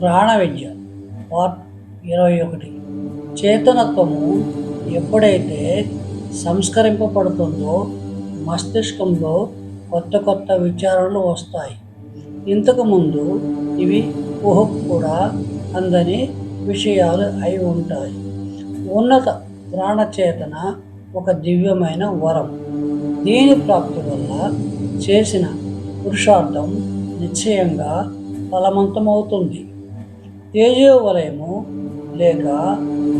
ప్రాణ విద్య పార్ట్ ఇరవై ఒకటి. చేతనత్వము ఎప్పుడైతే సంస్కరింపబడుతుందో మస్తిష్కంలో కొత్త కొత్త విచారణలు వస్తాయి. ఇంతకుముందు ఇవి ఊహకు కూడా అందని విషయాలు అయి ఉంటాయి. ఉన్నత ప్రాణచేతన ఒక దివ్యమైన వరం. దీని ప్రాప్తి వల్ల చేసిన పురుషార్థం నిశ్చయంగా ఫలవంతమవుతుంది. తేజోవలయము లేక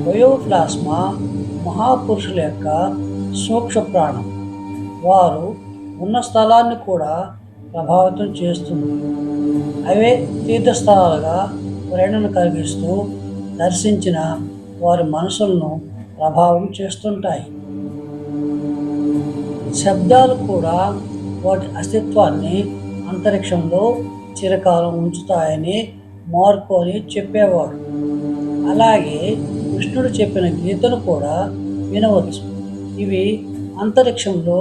బయోప్లాస్మా మహాపురుషుల యొక్క సూక్ష్మ ప్రాణం. వారు ఉన్న స్థలాన్ని కూడా ప్రభావితం చేస్తుంది. అవే తీర్థస్థలాలుగా ప్రేరణను కలిగిస్తూ దర్శించిన వారి మనసులను ప్రభావం చేస్తుంటాయి. శబ్దాలు కూడా వాటి అస్తిత్వాన్ని అంతరిక్షంలో చిరకాలం ఉంచుతాయని మార్కోని చెప్పేవాడు. అలాగే కృష్ణుడు చెప్పిన గీతను కూడా వినవచ్చు. ఇవి అంతరిక్షంలో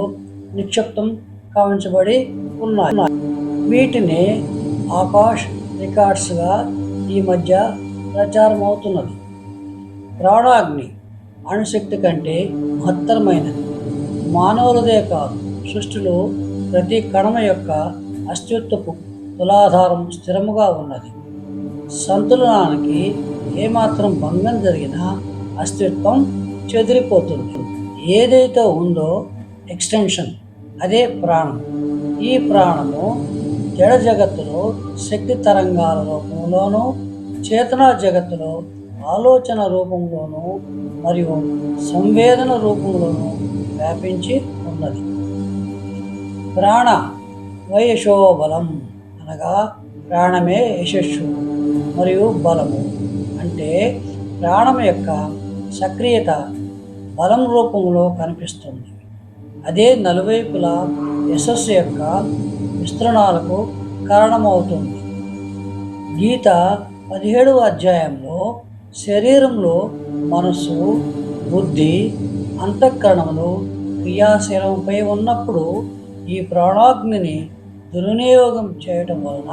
నిక్షిప్తం కావించబడి ఉన్నాయి. వీటిని ఆకాష్ రికార్డ్స్గా ఈ మధ్య ప్రచారం అవుతున్నది ప్రాణాగ్ని అణుశక్తి కంటే మహత్తరమైనది. మానవులదే కాదు సృష్టిలో ప్రతి కణమ యొక్క అస్తిత్వపు తులాధారం స్థిరముగా ఉన్నది. సంతులనానికి ఏమాత్రం భంగం జరిగినా అస్తిత్వం చెదిరిపోతుంది. ఏదైతే ఉందో ఎక్స్టెన్షన్ అదే ప్రాణం. ఈ ప్రాణము జడ జగత్తులో శక్తి తరంగాల రూపంలోనూ చేతనా జగత్తులో ఆలోచన రూపంలోనూ మరియు సంవేదన రూపంలోనూ వ్యాపించి ఉన్నది. ప్రాణ వయశో బలం అనగా ప్రాణమే యశస్సు. మరియు బలము. అంటే ప్రాణం యొక్క సక్రియత బలం రూపంలో కనిపిస్తుంది. అదే నలువైపులా యశస్సు యొక్క విస్తరణాలకు కారణమవుతుంది. గీత పదిహేడవ అధ్యాయంలో శరీరంలో మనసు బుద్ధి అంతఃకరణములు క్రియాశీలంపై ఉన్నప్పుడు ఈ ప్రాణాగ్నిని దుర్వినియోగం చేయటం వలన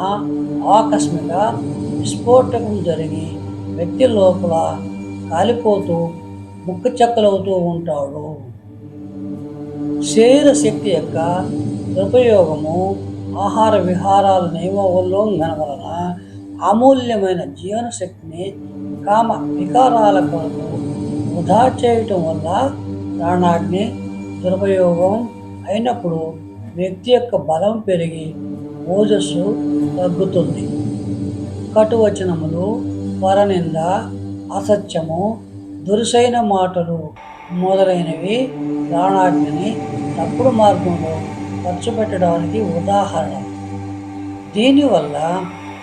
ఆకస్మిక విస్ఫోటకం జరిగి వ్యక్తి లోపల కాలిపోతూ ముక్కు చెక్కలవుతూ ఉంటాడు. శరీర శక్తి యొక్క దురుపయోగము ఆహార విహారాల నియమ ఉల్లంఘన వలన అమూల్యమైన జీవన శక్తిని కామ వికారాల కొరకు వృధా చేయటం వల్ల ప్రాణాగ్ని దురుపయోగం అయినప్పుడు వ్యక్తి యొక్క బలం పెరిగి ఓజస్సు తగ్గుతుంది. కటువచనములు పరనింద అసత్యము దురుసైన మాటలు మొదలైనవి ప్రాణాగ్నిని తప్పుడు మార్గంలో ఖర్చు పెట్టడానికి ఉదాహరణ. దీనివల్ల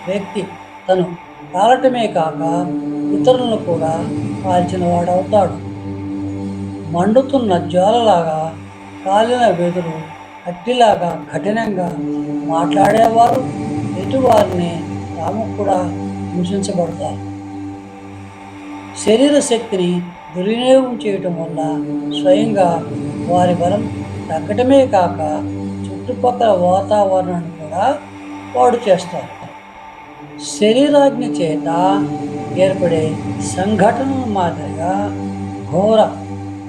వ్యక్తి తను కాలటమే కాక ఇతరులను కూడా కాల్చిన వాడవుతాడు మండుతున్న జ్వాలలాగా కాలిన వెదురు అట్టిలాగా కఠినంగా మాట్లాడేవారు ఎటువారిని తాము కూడా హింసించబడతారు. శరీర శక్తిని దుర్వినియోగం చేయటం వల్ల స్వయంగా వారి బలం తగ్గటమే కాక చుట్టుపక్కల వాతావరణాన్ని కూడా పాడు చేస్తారు. శరీరాజ్ఞ చేత ఏర్పడే సంఘటనల మాదిరిగా ఘోర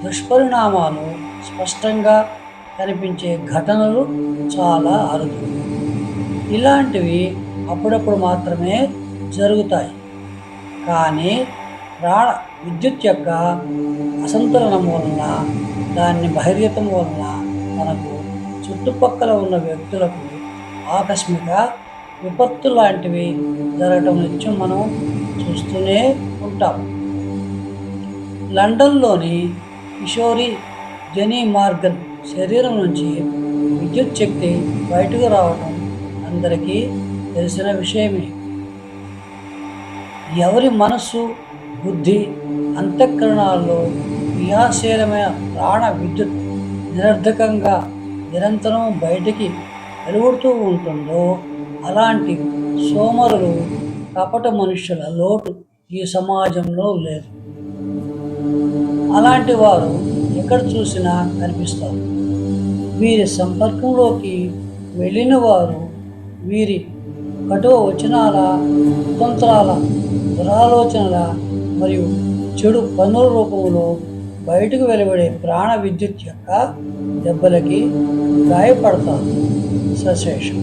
దుష్పరిణామాలు స్పష్టంగా కనిపించే ఘటనలు చాలా అరుదు. ఇలాంటివి అప్పుడప్పుడు మాత్రమే జరుగుతాయి. కానీ ప్రాణ విద్యుత్ యొక్క అసంతులనం వలన దాన్ని బహిర్గతం వలన మనకు చుట్టుపక్కల ఉన్న వ్యక్తులకు ఆకస్మిక విపత్తు లాంటివి జరగటం నిత్యం మనం చూస్తూనే ఉంటాం. లండన్లోని కిషోరి జెనీ మార్గన్ శరీరం నుంచి విద్యుత్ శక్తి బయటకు రావడం అందరికీ తెలిసిన విషయమే. ఎవరి మనస్సు బుద్ధి అంతఃకరణాల్లో క్రియాశీలమైన ప్రాణ విద్యుత్ నిరర్ధకంగా నిరంతరం బయటికి వెలువడుతూ ఉంటుందో అలాంటి సోమరులు కపట మనుష్యుల లోటు ఈ సమాజంలో లేదు. అలాంటి వారు ఎక్కడ చూసినా కనిపిస్తారు. వీరి సంపర్కంలోకి వెళ్ళిన వారు వీరి కఠో వచనాల కుతంత్రాల దురాలోచనల మరియు చెడు పనుల రూపంలో బయటకు వెలువడే ప్రాణ విద్యుత్ యొక్క దెబ్బలకి గాయపడతారు. సశేషం.